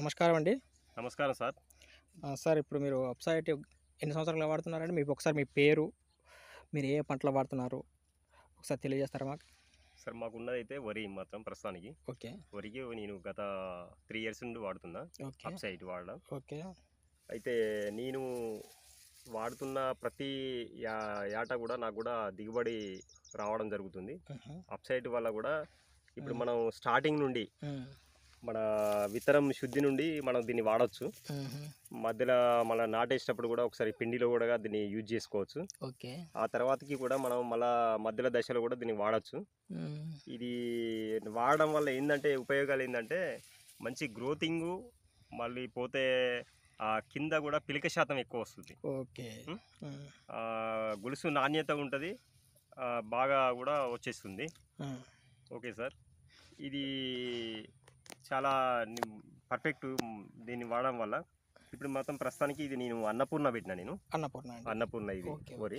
నమస్కారం అండి. నమస్కారం సార్. సార్ ఇప్పుడు మీరు వెబ్సైట్ ఎన్ని సంవత్సరాలు వాడుతున్నారండి? మీకు ఒకసారి మీ పేరు మీరు ఏ పంటలు వాడుతున్నారు? ఒకసారి తెలియజేస్తారా మాకు? సార్ మాకున్నది అయితే వరి మాత్రం ప్రస్తుతానికి. ఓకే. వరికి నేను గత త్రీ ఇయర్స్ నుండి వాడుతున్నా. సైడ్ వాడడం. ఓకే. అయితే నేను వాడుతున్న ప్రతి యా ఏట కూడా నాకు కూడా దిగుబడి రావడం జరుగుతుంది. మ్హూ. అప్ సైడ్ వల్ల కూడా ఇప్పుడు. మనం స్టార్టింగ్ నుండి మన విత్తనం శుద్ధి నుండి మనం దీన్ని వాడచ్చు. మధ్యలో మళ్ళీ నాటేసేటప్పుడు కూడా ఒకసారి పిండిలో కూడా దీన్ని యూజ్ చేసుకోవచ్చు. ఓకే. ఆ తర్వాతకి కూడా మనం మళ్ళా మధ్యలో దశలో కూడా దీన్ని వాడచ్చు. ఇది వాడడం వల్ల ఏంటంటే ఉపయోగాలు ఏంటంటే మంచి గ్రోతింగు మళ్ళీ పోతే ఆ కింద కూడా పిలిక శాతం ఎక్కువ వస్తుంది. ఓకే. గొలుసు నాణ్యత ఉంటుంది. బాగా కూడా వచ్చేస్తుంది. Okay sir. ఇది చాలా పర్ఫెక్ట్ దీన్ని వాడడం వల్ల ఇప్పుడు మొత్తం ప్రస్తుతానికి ఇది నేను అన్నపూర్ణ పెట్టిన నేను. అన్నపూర్ణ అన్నపూర్ణ ఇది వరి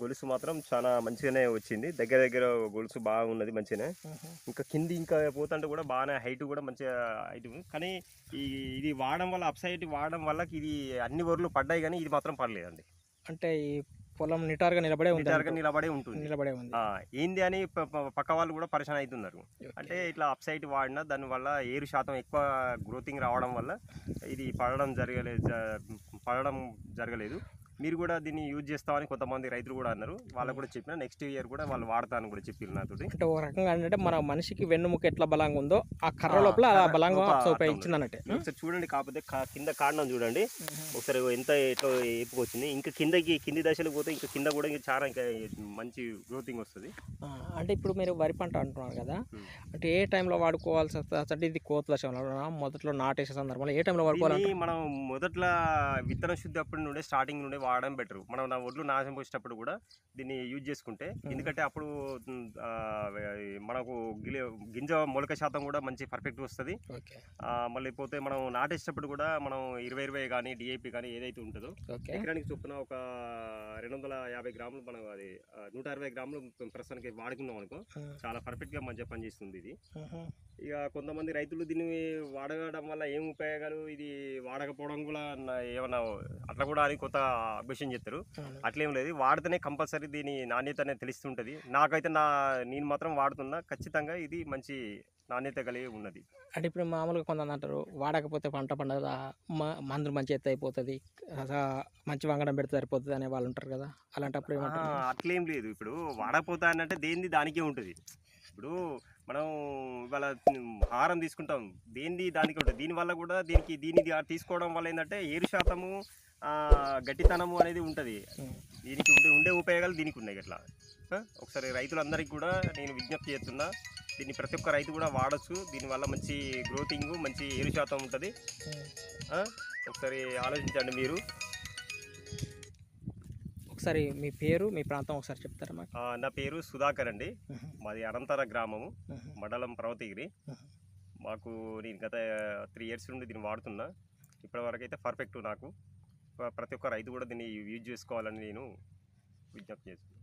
గొలుసు మాత్రం చాలా మంచిగానే వచ్చింది. దగ్గర దగ్గర గొలుసు బాగున్నది మంచిగానే. మ్హూ. ఇంకా కింది ఇంకా పోతుంటే కూడా బాగానే హైట్ కూడా మంచిగా హైట్ కానీ ఈ ఇది వాడడం వల్ల అప్సైడ్ వాడడం వల్ల ఇది అన్ని వరలు పడ్డాయి కానీ ఇది మాత్రం పడలేదండి. అంటే ఈ పొలం నిటారుగా నిలబడే ఉంది నిటారుగా. నిలబడే ఉంటుంది నిలబడే ఉంది ఆ, ఏంది అని పక్క వాళ్ళు కూడా పరిచయం అవుతున్నారు. అంటే ఇట్లా అప్సైడ్ వాడినా దానివల్ల ఏరు శాతం ఎక్కువ గ్రోతింగ్ రావడం వల్ల ఇది పడడం జరగలేదు పడడం జరగలేదు మీరు కూడా దీన్ని యూజ్ చేస్తామని కొంతమంది రైతులు కూడా అన్నారు. వాళ్ళకు కూడా చెప్పిన నెక్స్ట్ ఇయర్ కూడా వాళ్ళు వాడతానని కూడా చెప్పారు నాతోటి. అంటే ఒక రకంగా అంటే మన మనిషికి వెన్నుముక ఎట్లా బలంగా ఉందో ఆ కర్ర లోపల బలంగా ఉపయోగించింది అన్నట్టే. ఒకసారి చూడండి కాకపోతే కింద కాండం చూడండి. ఒకసారి ఎంత ఎట్లా ఏపుకొచ్చింది. ఇంకా కిందకి కింది దశలకు పోతే ఇంకా కింద కూడా ఇంకా చాలా ఇంకా మంచి గ్రోతింగ్ వస్తుంది. అంటే ఇప్పుడు మీరు వరి పంట అంటున్నారు కదా. అంటే ఏ టైంలో వాడుకోవాల్సి వస్తుంది అంటే ఇది కోత దశలో మొదట్లో నాటేసే సందర్భంలో ఏ టైంలో వాడుకోవాలంటే దీన్ని మనం మొదట్లో విత్తన శుద్ధి అప్పటి నుండే స్టార్టింగ్ నుండే వాడడం బెటర్. మనం నా ఒడ్లు నాశనం పోసేటప్పుడు కూడా దీన్ని యూజ్ చేసుకుంటే ఎందుకంటే అప్పుడు మనకు గింజ మొలక శాతం కూడా మంచి పర్ఫెక్ట్ వస్తుంది. మళ్ళీ పోతే మనం నాటేసేటప్పుడు కూడా మనం ఇరవై ఇరవై కానీ డిఏపి కానీ ఏదైతే ఉంటుందో ఎకరానికి చొప్పున ఒక రెండు వందల యాభై గ్రాములు మనం అది నూట అరవై గ్రాములు ప్రస్తుతానికి వాడుకున్నాం అనుకో చాలా పర్ఫెక్ట్గా మంచిగా పనిచేస్తుంది ఇది. ఇక కొంతమంది రైతులు దీన్ని వాడడం వల్ల ఏం ఉపయోగాలు? ఇది వాడకపోవడం కూడా ఏమన్నా అట్లా కూడా అని కొత్త అభ్యసం చేస్తారు. అట్లేం లేదు. వాడితేనే కంపల్సరీ దీని నాణ్యత అనేది తెలుస్తుంటుంది. నాకైతే నా నేను మాత్రం వాడుతున్నా. ఖచ్చితంగా ఇది మంచి నాణ్యత కలిగి ఉన్నది. అంటే ఇప్పుడు మామూలుగా కొంతమంది అంటారు వాడకపోతే పంట పండదా? మ- మందులు మంచి ఎత్తు అయిపోతుంది. మంచి వంగడం పెడితే సరిపోతుంది అనే వాళ్ళు ఉంటారు కదా. అలాంటప్పుడు అట్లేం లేదు. ఇప్పుడు వాడకపోతా అంటే దేనిది దానికే ఉంటుంది. ఇప్పుడు మనం ఇవాళ హారం తీసుకుంటాం. దేనిది దానికి ఉంటుంది? దీనివల్ల కూడా దీనికి దీన్ని ది- తీసుకోవడం వల్ల ఏంటంటే ఏరు శాతము గట్టితనము అనేది ఉంటుంది. దీనికి ఉండే ఉండే ఉపయోగాలు దీనికి ఉన్నాయి అట్లా ఆ, ఒకసారి రైతులందరికీ కూడా నేను విజ్ఞప్తి చేస్తున్నా దీన్ని ప్రతి ఒక్క రైతు కూడా వాడచ్చు. దీనివల్ల మంచి గ్రోతింగ్ మంచి ఏరు శాతం ఉంటుంది. ఒకసారి ఆలోచించండి మీరు. ఒకసారి మీ పేరు మీ ప్రాంతం ఒకసారి చెప్తారా నా పేరు సుధాకర్ అండి. మాది అనంతర గ్రామము మండలం పర్వతగిరి. మాకు నేను గత త్రీ ఇయర్స్ నుండి దీన్ని వాడుతున్నా. ఇప్పటివరకు అయితే పర్ఫెక్ట్ నాకు. ప్రతి ఒక్క రైతు కూడా దీన్ని యూజ్ చేసుకోవాలని నేను విజ్ఞప్తి చేస్తున్నాను.